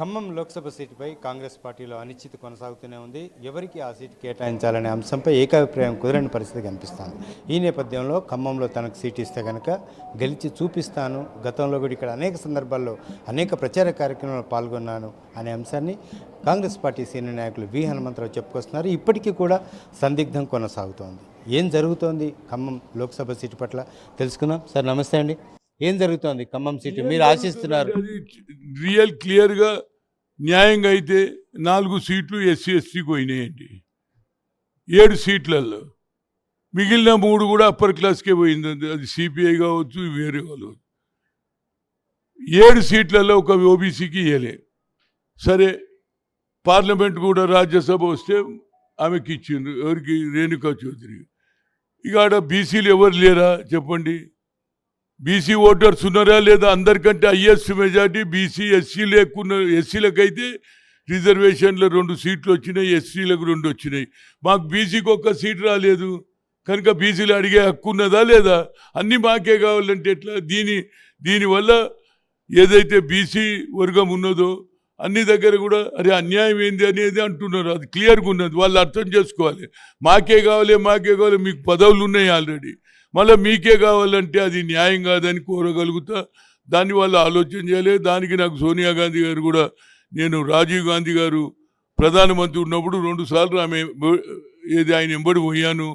ఖమ్మం లోక్సభ సీటుపై కాంగ్రెస్ పార్టీలో అనిశ్చితి కొనసాగుతూనే ఉంది. ఎవరికి ఆ సీటు కేటాయించాలనే అంశంపై ఏకాభిప్రాయం కుదరని పరిస్థితి కనిపిస్తాను ఈ నేపథ్యంలో ఖమ్మంలో తనకు సీటు ఇస్తే కనుక గెలిచి చూపిస్తాను. గతంలో కూడా ఇక్కడ అనేక సందర్భాల్లో అనేక ప్రచార కార్యక్రమాల్లో పాల్గొన్నాను అనే అంశాన్ని కాంగ్రెస్ పార్టీ సీనియర్ నాయకులు వి. హనుమంతరావు చెప్పుకొస్తున్నారు. ఇప్పటికీ కూడా సందిగ్ధం కొనసాగుతోంది. ఏం జరుగుతోంది ఖమ్మం లోక్సభ సీటు పట్ల తెలుసుకుందాం. సార్ నమస్తే అండి. ఏం జరుగుతోంది ఖమ్మం సీటు? మీరు ఆశిస్తున్నారు. రియల్ క్లియర్గా న్యాయంగా అయితే నాలుగు సీట్లు ఎస్సీ ఎస్టీకి పోయినాయండి. ఏడు సీట్లలో మిగిలిన మూడు కూడా అప్పర్ క్లాస్కే పోయింది అది- అది సిపిఐ కావచ్చు వేరే వాళ్ళు ఏడు సీట్లలో ఒక ఓబీసీకి ఇవ్వలే సరే పార్లమెంట్ కూడా రాజ్యసభ వస్తే ఆమెకి ఇచ్చిండ్రు ఎవరికి? రేణుకా చౌదరి. ఇక ఆడ బీసీలు ఎవరు లేరా? చెప్పండి. బీసీ ఓటర్స్ ఉన్నారా లేదా? అందరికంటే ఐఎస్ మెజార్టీ బీసీ ఎస్సీ లేకున్న ఎస్సీలకైతే రిజర్వేషన్లో రెండు సీట్లు వచ్చినాయి ఎస్సీలకు రెండు వచ్చినాయి. మాకు బీసీకి ఒక్క సీట్ రాలేదు. కనుక బీసీలు అడిగే హక్కు ఉన్నదా లేదా? అన్నీ మాకే కావాలంటే ఎట్లా? దీని దీనివల్ల ఏదైతే బీసీ వర్గం ఉన్నదో అన్ని దగ్గర కూడా అరే అన్యాయం ఏంది అనేది అంటున్నారు. అది క్లియర్గా ఉన్నది. వాళ్ళు అర్థం చేసుకోవాలి. మాకే కావాలి మాకే కావాలి మీకు పదవులు ఉన్నాయి ఆల్రెడీ మళ్ళీ మీకే కావాలంటే అది న్యాయం కాదని కోరగలుగుతా. దాన్ని వాళ్ళు ఆలోచన చేయాలి. దానికి నాకు సోనియా గాంధీ గారు కూడా నేను రాజీవ్ గాంధీ గారు ప్రధానమంత్రి ఉన్నప్పుడు రెండు సార్లు ఆమె ఏది ఆయన ఎంబడి పోయాను.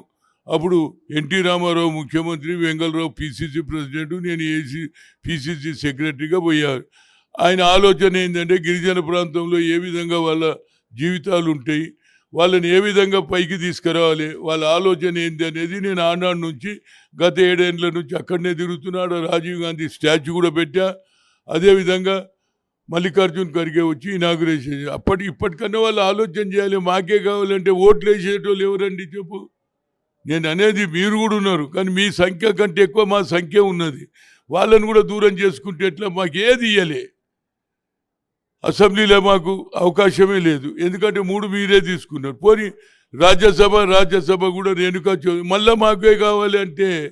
అప్పుడు ఎన్టీ రామారావు ముఖ్యమంత్రి వెంగళరావు పిసిసి ప్రెసిడెంట్ నేను ఏసీ పిసిసి సెక్రటరీగా పోయారు ఆయన ఆలోచన ఏంటంటే గిరిజన ప్రాంతంలో ఏ విధంగా వాళ్ళ జీవితాలు ఉంటాయి వాళ్ళని ఏ విధంగా పైకి తీసుకురావాలి? వాళ్ళ ఆలోచన ఏంటి అనేది నేను ఆనాడు నుంచి గత ఏడేళ్ళ నుంచి అక్కడనే తిరుగుతున్నాడు. రాజీవ్ గాంధీ స్టాచ్యూ కూడా పెట్టా. అదేవిధంగా మల్లికార్జున్ ఖర్గే వచ్చి ఇనాగ్రేషన్ అప్పటి ఇప్పటికన్నా వాళ్ళు ఆలోచన చేయాలి. మాకే కావాలంటే ఓట్లు వేసేటోళ్ళు ఎవరండి చెప్పు? నేను అనేది మీరు కూడా ఉన్నారు. కానీ మీ సంఖ్య కంటే ఎక్కువ మా సంఖ్య ఉన్నది. వాళ్ళని కూడా దూరం చేసుకుంటే ఎట్లా? మాకు ఏది ఇయ్యలే. అసెంబ్లీలో మాకు అవకాశమే లేదు. ఎందుకంటే మూడు మీరే తీసుకున్నారు. పోనీ రాజ్యసభ రాజ్యసభ కూడా రేణుకా చౌదరి మళ్ళీ మాకే కావాలి అంటే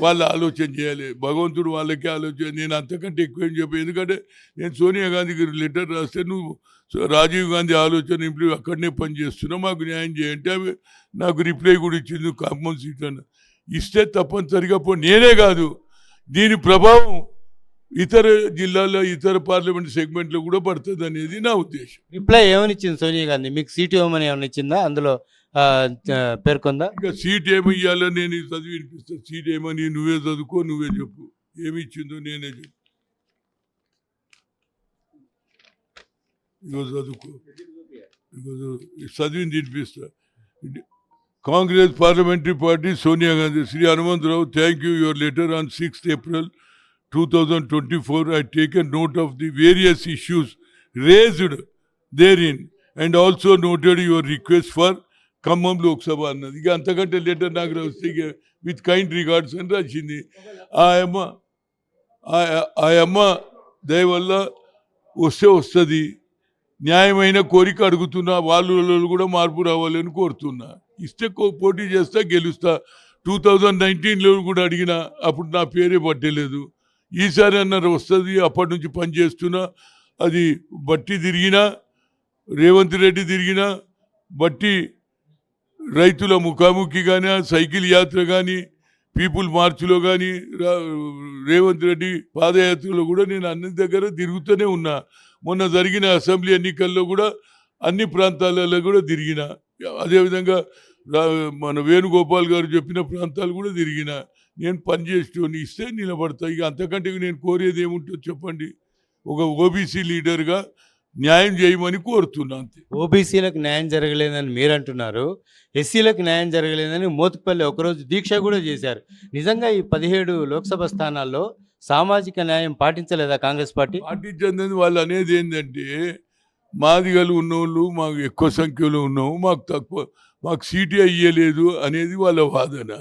వాళ్ళు ఆలోచన చేయాలి. భగవంతుడు వాళ్ళకే ఆలోచన. నేను అంతకంటే ఎక్కువ ఏం చెప్పాను. ఎందుకంటే నేను సోనియా గాంధీకి లెటర్ రాస్తే నువ్వు రాజీవ్ గాంధీ ఆలోచన ఇంప్లీ అక్కడనే పనిచేస్తున్నావు మాకు న్యాయం చేయంటే అవి నాకు రిప్లై కూడా ఇచ్చింది నువ్వు సీట్ అన్న. ఇస్తే తప్పనిసరిగా పో. నేనే కాదు. దీని ప్రభావం ఇతర జిల్లాల్లో ఇతర పార్లమెంట్ సెగ్మెంట్లో కూడా పడుతుంది అనేది నా ఉద్దేశం. రిప్లై ఏమని ఇచ్చింది సోనియా గాంధీ? మీకు సీటు ఇవ్వమని ఏమైనా ఇచ్చిందా అందులో పేర్కొందా? ఇంకా సీట్ ఏమి ఇవ్వాలో నేను చదివి వినిపిస్తాను సీట్ ఏమని నువ్వే చదువుకో నువ్వే చెప్పు. ఏమి ఇచ్చిందో నేనే చెప్పు. ఇగో చదువుకో. చదివిని వినిపిస్తా. Congress parliamentary party Sonia Gandhi. Shri Hanumantha Rao thank you your letter on sixth April two I twenty four I the note of the various issues also noted in and also noted your request for Khammam Lok Sabha అన్నది ఇక అంతకంటే letter నాకు వస్తే with kind records అని రాసింది ఆ అమ్మ ఆ- అమ్మ దయవల్ల వస్తే వస్తుంది న్యాయమైన కోరిక అడుగుతున్నా వాళ్ళు కూడా మార్పు రావాలని కోరుతున్నా ఇస్తే కో- పోటీ చేస్తా గెలుస్తా టూ థౌజండ్ నైన్టీన్లో కూడా అడిగిన అప్పుడు నా పేరే పట్టలేదు ఈసారి అన్నారు వస్తుంది అప్పటి నుంచి పనిచేస్తున్నా అది బట్టి తిరిగినా రేవంత్ రెడ్డి తిరిగినా బట్టి రైతుల ముఖాముఖి కానీ సైకిల్ యాత్ర కానీ పీపుల్ మార్చ్లో కానీ రేవంత్ రెడ్డి పాదయాత్రలో కూడా నేను అన్ని దగ్గర తిరుగుతూనే ఉన్నా. మొన్న జరిగిన అసెంబ్లీ ఎన్నికల్లో కూడా అన్ని ప్రాంతాలలో కూడా తిరిగిన. అదేవిధంగా మన వేణుగోపాల్ గారు చెప్పిన ప్రాంతాలు కూడా తిరిగిన. నేను పని చేస్తూ ఇస్తే నిలబడతా. ఇక అంతకంటే నేను కోరేది ఏముంటుందో చెప్పండి. ఒక ఓబీసీ లీడర్గా న్యాయం చేయమని కోరుతున్నా అంతే. ఓబీసీలకు న్యాయం జరగలేదని మీరు అంటున్నారు ఎస్సీలకు న్యాయం జరగలేదని మోతుపల్లి ఒకరోజు దీక్ష కూడా చేశారు. నిజంగా ఈ పదిహేడు లోక్సభ స్థానాల్లో సామాజిక న్యాయం పాటించలేదా కాంగ్రెస్ పార్టీ? పాటించిందని వాళ్ళు అనేది ఏంటంటే మాదిగలు ఉన్నోళ్ళు మాకు ఎక్కువ సంఖ్యలో ఉన్నాము మాకు తక్కువ మాకు సీటే ఇయ్యలేదు అనేది వాళ్ళ వాదన.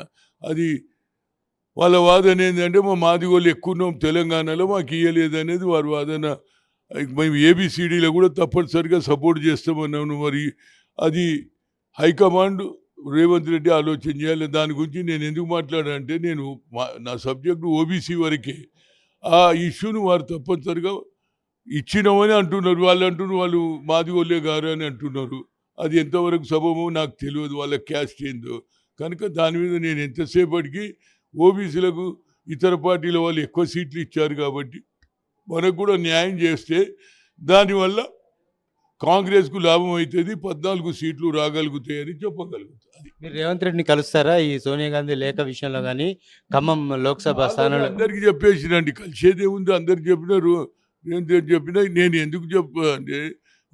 అది వాళ్ళ వాదన ఏంటంటే మా మాదిగోళ్ళు ఎక్కువ ఉన్నాం తెలంగాణలో మాకు ఇయ్యలేదు అనేది వారి వాదన. మేము ఏబిసిడీలో కూడా తప్పనిసరిగా సపోర్ట్ చేస్తామన్నాను మరి. అది హైకమాండ్ రేవంత్ రెడ్డి ఆలోచన చేయాలి. దాని గురించి నేను ఎందుకు మాట్లాడానంటే నేను మా- నా సబ్జెక్టు ఓబీసీ వరకే. ఆ ఇష్యూను వారు తప్పనిసరిగా ఇచ్చినామని అంటున్నారు. వాళ్ళు అంటున్నారు వాళ్ళు మాది వాళ్ళే గారు అని అంటున్నారు. అది ఎంతవరకు సబమో నాకు తెలియదు వాళ్ళ క్యాస్ట్ ఏందో. కనుక దాని మీద నేను ఎంతసేపటికి ఓబీసీలకు ఇతర పార్టీల వాళ్ళు ఎక్కువ సీట్లు ఇచ్చారు కాబట్టి మనకు కూడా న్యాయం చేస్తే దానివల్ల కాంగ్రెస్కు లాభం అవుతుంది పద్నాలుగు సీట్లు రాగలుగుతాయని చెప్పగలుగుతుంది అది మీరు రేవంత్ రెడ్డిని కలుస్తారా? ఈ సోనియా గాంధీ లేఖ విషయంలో కానీ ఖమ్మం లోక్సభ స్థానంలో అందరికి చెప్పేసినండి కలిసేదే ఉంది అందరికి చెప్పినారు నేను చెప్పినా నేను ఎందుకు చెప్ప అంటే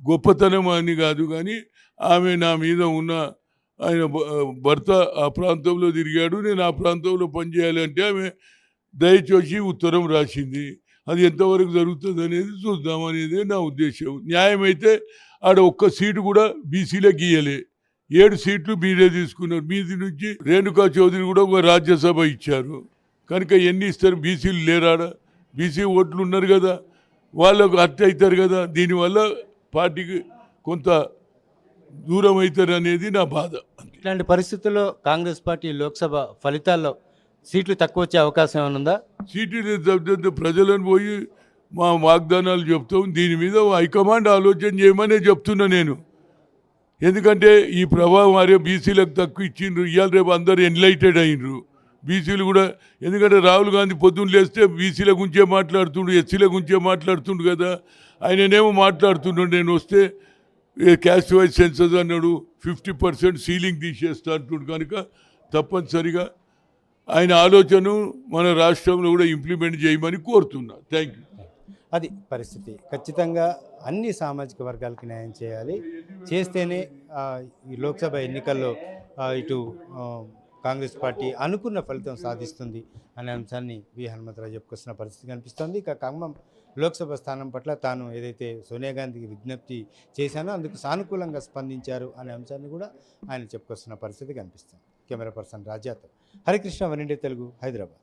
గొప్పతనం అని కాదు కానీ ఆమె నా మీద ఉన్న ఆయన భర్త ఆ ప్రాంతంలో తిరిగాడు. నేను ఆ ప్రాంతంలో పనిచేయాలంటే ఆమె దయచేసి ఉత్తరం రాసింది. అది ఎంతవరకు జరుగుతుంది అనేది చూద్దాం అనేది నా ఉద్దేశం. న్యాయమైతే ఆడ ఒక్క సీటు కూడా బీసీలో గీయలే ఏడు సీట్లు మీరే తీసుకున్నారు. మీది నుంచి రేణుకా చౌదరి కూడా ఒక రాజ్యసభ ఇచ్చారు. కనుక ఎన్ని ఇస్తారు? బీసీలు లేరాడ బీసీ ఓట్లు ఉన్నారు కదా. వాళ్ళకు అట్ట అవుతారు కదా. దీనివల్ల పార్టీకి కొంత దూరం అవుతారు అనేది నా బాధ. ఇట్లాంటి పరిస్థితుల్లో కాంగ్రెస్ పార్టీ లోక్సభ ఫలితాల్లో సీట్లు తక్కువ వచ్చే అవకాశం ఏమైనా ఉందా? తప్పితే ప్రజలను పోయి మా వాగ్దానాలు చెప్తాం. దీని మీద హైకమాండ్ ఆలోచన చేయమనే చెప్తున్నా నేను. ఎందుకంటే ఈ ప్రభావం అరే బీసీలకు తక్కువ ఇచ్చిండ్రు. ఇవాళ రేపు అందరు ఎన్లైటెడ్ అయినరు. బీసీలు కూడా ఎందుకంటే రాహుల్ గాంధీ పొద్దున్న లేస్తే బీసీల గురించే మాట్లాడుతుండు ఎస్సీల గురించే మాట్లాడుతుండు కదా. ఆయననేమో మాట్లాడుతుండు నేను వస్తే క్యాస్ట్ వైజ్ సెన్సస్ అన్నాడు ఫిఫ్టీ పర్సెంట్ సీలింగ్ తీసేస్తా అంటున్నాడు కనుక తప్పనిసరిగా ఆయన ఆలోచన మన రాష్ట్రంలో కూడా ఇంప్లిమెంట్ చేయమని కోరుతున్నా. Thank you. అది పరిస్థితి. ఖచ్చితంగా అన్ని సామాజిక వర్గాలకి న్యాయం చేయాలి. చేస్తేనే ఈ లోక్సభ ఎన్నికల్లో ఇటు కాంగ్రెస్ పార్టీ అనుకున్న ఫలితం సాధిస్తుంది అనే అంశాన్ని వి. హనుమంతరావు చెప్పుకొస్తున్న పరిస్థితి కనిపిస్తోంది. ఇక ఖమ్మం లోక్సభ స్థానం పట్ల తాను ఏదైతే సోనియా గాంధీకి విజ్ఞప్తి చేశానో అందుకు సానుకూలంగా స్పందించారు అనే అంశాన్ని కూడా ఆయన చెప్పుకొస్తున్న పరిస్థితి కనిపిస్తుంది. Camera person రాజాతో. Harikrishna one India Telugu Hyderabad.